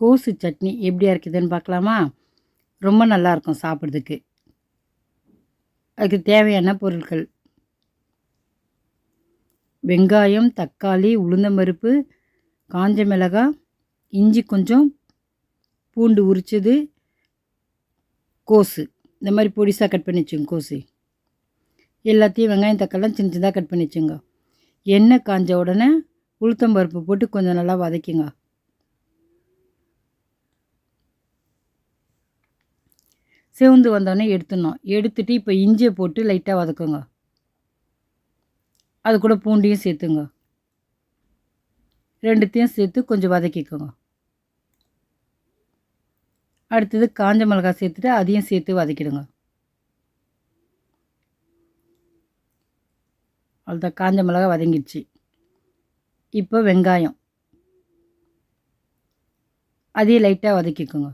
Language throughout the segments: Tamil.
கோசு சட்னி எப்படியா இருக்குதுன்னு பார்க்கலாமா? ரொம்ப நல்லாயிருக்கும் சாப்பிட்றதுக்கு. அதுக்கு தேவையான பொருட்கள். வெங்காயம் தக்காளி உளுந்தம்பருப்பு காஞ்ச மிளகாய் இஞ்சி கொஞ்சம் பூண்டு உரிச்சது கோசு. இந்த மாதிரி பொடிசாக கட் பண்ணி வச்சுங்க கோஸு எல்லாத்தையும் வெங்காயம் தக்காளிலாம் சின்ன சின்னதாக கட் பண்ணி வச்சுங்க எண்ணெய் காஞ்ச உடனே உளுத்தம்பருப்பு போட்டு கொஞ்சம் நல்லா வதக்கிங்க சிவந்து வந்தோடனே எடுத்துடணும். எடுத்துட்டு இப்போ இஞ்சியை போட்டு லைட்டாக வதக்குங்க. அது கூட பூண்டையும் சேர்த்துங்க. ரெண்டுத்தையும் சேர்த்து கொஞ்சம் வதக்கிக்கோங்க. அடுத்தது காஞ்ச மிளகாய் சேர்த்துட்டு அதையும் சேர்த்து வதக்கிடுங்க. அவ்வளோதான் காஞ்ச மிளகாய் வதங்கிடுச்சு. இப்போ வெங்காயம். அதையும் லைட்டாக வதக்கிக்கோங்க.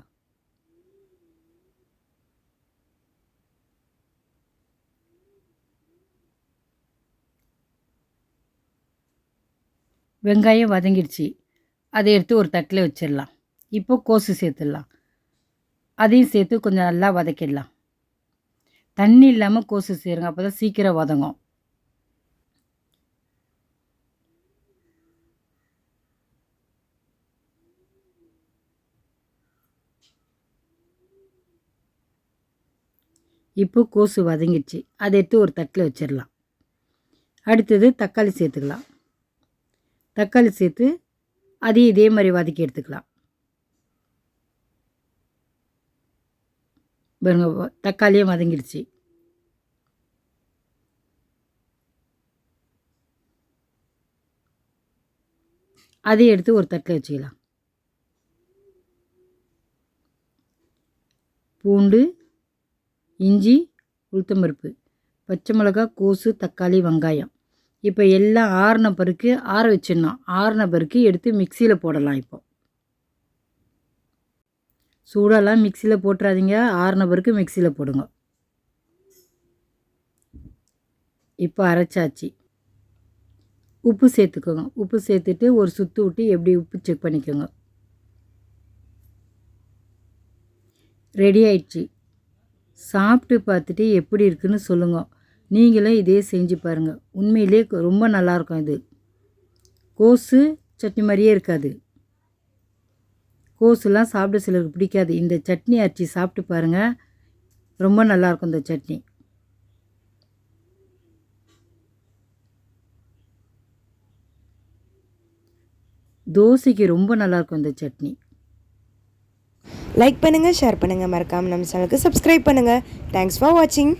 வெங்காயம் வதங்கிடுச்சு. அதை எடுத்து ஒரு தட்டில் வச்சிடலாம். இப்போ கோஸு சேர்த்துடலாம். அதையும் சேர்த்து கொஞ்சம் நல்லா வதக்கிடலாம். தண்ணி இல்லாமல் கோஸு சேருங்க அப்போ தான் சீக்கிரம் வதங்கும். இப்போ கோஸு வதங்கிடுச்சு. அதை எடுத்து ஒரு தட்டில் வச்சிடலாம். அடுத்தது தக்காளி சேர்த்துக்கலாம். தக்காளி சேர்த்து அதையும் இதே மாதிரி வதக்கி எடுத்துக்கலாம். பாருங்க தக்காளியும் வதங்கிடுச்சு. அதையும் எடுத்து ஒரு தட்டில் வச்சுக்கலாம். பூண்டு இஞ்சி உளுத்தம்பருப்பு பச்சை மிளகா கோசு தக்காளி வெங்காயம். இப்போ எல்லாம் ஆறின பிறகு ஆற வச்சிடணும். ஆறின பிறகு எடுத்து மிக்சியில் போடலாம் இப்போ. சூடெல்லாம் மிக்சியில் போட்டுறாதீங்க. ஆறின பிறகு மிக்சியில் போடுங்க. இப்போ அரைச்சாச்சு. உப்பு சேர்த்துக்கோங்க. உப்பு சேர்த்துட்டு ஒரு சுற்று விட்டு எப்படி உப்பு செக் பண்ணிக்கோங்க. ரெடி ஆயிடுச்சு. சாப்பிட்டு பார்த்துட்டு எப்படி இருக்குன்னு சொல்லுங்கள் நீங்களும் இதே செஞ்சு பாருங்கள் உண்மையிலே ரொம்ப நல்லாயிருக்கும் இது. கோஸு சட்னி மாதிரியே இருக்காது. கோஸுலாம் சாப்பிட சிலருக்கு பிடிக்காது. இந்த சட்னி அரைச்சி சாப்பிட்டு பாருங்கள் ரொம்ப நல்லாயிருக்கும் இந்த சட்னி. தோசைக்கு ரொம்ப நல்லாயிருக்கும் இந்த சட்னி. லைக் பண்ணுங்கள் ஷேர் பண்ணுங்கள் மறக்காமல் நம்ம சேனலுக்கு சப்ஸ்கிரைப் பண்ணுங்கள் தேங்க்ஸ் ஃபார் வாட்சிங்